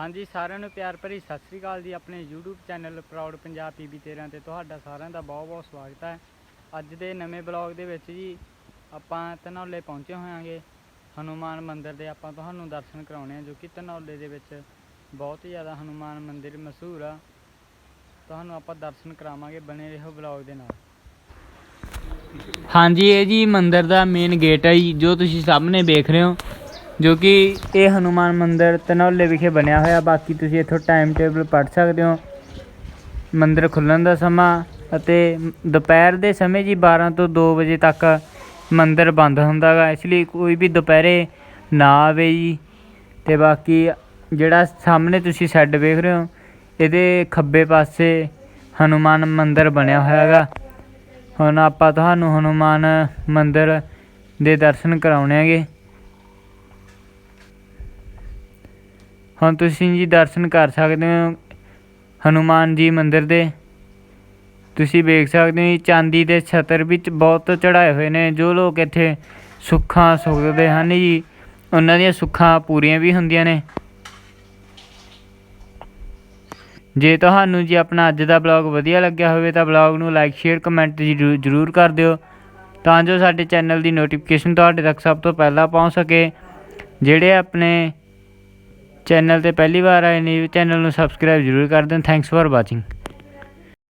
ਹਾਂਜੀ, ਸਾਰਿਆਂ ਨੂੰ ਪਿਆਰ ਭਰੀ ਸਤਿ ਸ੍ਰੀ ਅਕਾਲ ਜੀ ਆਪਣੇ YouTube channel proud Punjab PB 13 ਤੇ ਤੁਹਾਡਾ ਸਾਰਿਆਂ ਦਾ ਬਹੁਤ-ਬਹੁਤ ਸਵਾਗਤ ਹੈ। ਅੱਜ ਦੇ ਨਵੇਂ ਬਲੌਗ ਦੇ ਵਿੱਚ ਜੀ ਆਪਾਂ ਧਨੌਲੇ ਪਹੁੰਚੇ ਹੋਇਆਂਗੇ। ਹਨੂਮਾਨ ਮੰਦਿਰ ਦੇ ਆਪਾਂ ਤੁਹਾਨੂੰ ਦਰਸ਼ਨ ਕਰਾਉਣੇ ਆ, ਜੋ ਕਿ ਧਨੌਲੇ ਦੇ ਵਿੱਚ ਬਹੁਤ ਹੀ ਜ਼ਿਆਦਾ ਹਨੂਮਾਨ ਮੰਦਿਰ ਮਸ਼ਹੂਰ ਆ। ਤੁਹਾਨੂੰ ਆਪਾਂ ਦਰਸ਼ਨ ਕਰਾਵਾਂਗੇ ਬਣੇ ਰਹੋ ਬਲੌਗ ਦੇ ਨਾਲ। ਹਾਂਜੀ, ਇਹ ਜੀ ਮੰਦਿਰ ਦਾ ਮੇਨ ਗੇਟ ਹੈ ਜੀ, ਜੋ ਤੁਸੀਂ ਸਾਹਮਣੇ ਵੇਖ ਰਹੇ ਹੋ। ਜੋ ਕਿ ਇਹ ਹਨੂਮਾਨ ਮੰਦਿਰ ਧਨੌਲੇ ਵਿਖੇ ਬਣਿਆ ਹੋਇਆ। ਬਾਕੀ ਤੁਸੀਂ ਇੱਥੋਂ ਟਾਈਮ ਟੇਬਲ ਪੜ੍ਹ ਸਕਦੇ ਹੋ। ਮੰਦਿਰ ਖੁੱਲਣ ਦਾ ਸਮਾਂ ਅਤੇ ਦੁਪਹਿਰ ਦੇ ਸਮੇਂ ਜੀ 12 ਤੋਂ 2 ਵਜੇ ਤੱਕ ਮੰਦਿਰ ਬੰਦ ਹੁੰਦਾ ਗਾ। ਇਸ ਲਈ ਕੋਈ ਵੀ ਦੁਪਹਿਰੇ ਨਾ ਆਵੇ ਜੀ। ਤੇ ਬਾਕੀ ਜਿਹੜਾ ਸਾਹਮਣੇ ਤੁਸੀਂ ਸ਼ੈੱਡ ਵੇਖ ਰਹੇ ਹੋ, ਇਹਦੇ ਖੱਬੇ ਪਾਸੇ ਹਨੂਮਾਨ ਮੰਦਿਰ ਬਣਿਆ ਹੋਇਆ ਹੈਗਾ ਹੁਣ ਆਪਾਂ ਤੁਹਾਨੂੰ ਹਨੂਮਾਨ ਮੰਦਿਰ ਦੇ ਦਰਸ਼ਨ ਕਰਾਉਣੇ ਹੈਗੇ। ਹੁਣ ਤੁਸੀਂ ਜੀ ਦਰਸ਼ਨ ਕਰ ਸਕਦੇ ਹੋ ਹਨੂਮਾਨ ਜੀ ਮੰਦਿਰ ਦੇ। ਤੁਸੀਂ ਵੇਖ ਸਕਦੇ ਹੋ ਜੀ ਚਾਂਦੀ ਦੇ ਛਤਰ ਵਿੱਚ ਬਹੁਤ ਚੜਾਏ ਹੋਏ ਨੇ। ਜੋ ਲੋਕ ਇੱਥੇ ਸੁੱਖਾਂ ਸੁਖਦੇ ਹਨ ਜੀ, ਉਹਨਾਂ ਦੀਆਂ ਸੁੱਖਾਂ ਪੂਰੀਆਂ ਵੀ ਹੁੰਦੀਆਂ ਨੇ। ਜੇ ਤੁਹਾਨੂੰ ਜੀ ਆਪਣਾ ਅੱਜ ਦਾ ਬਲੌਗ ਵਧੀਆ ਲੱਗਿਆ ਹੋਵੇ ਤਾਂ ਬਲੌਗ ਨੂੰ ਲਾਈਕ ਸ਼ੇਅਰ ਕਮੈਂਟ ਜ਼ਰੂਰ ਕਰ ਦਿਓ। ਤਾਂ ਜੋ ਸਾਡੇ ਚੈਨਲ ਦੀ ਨੋਟੀਫਿਕੇਸ਼ਨ ਤੁਹਾਡੇ ਤੱਕ ਸਭ ਤੋਂ ਪਹਿਲਾਂ ਪਹੁੰਚ ਸਕੇ। ਜਿਹੜੇ ਆਪਣੇ ਚੈਨਲ ਤੇ ਪਹਿਲੀ ਵਾਰ ਆਏ ਨੇ, ਚੈਨਲ ਨੂੰ ਸਬਸਕ੍ਰਾਈਬ ਜ਼ਰੂਰ ਕਰ ਦੇਣ। Thanks for watching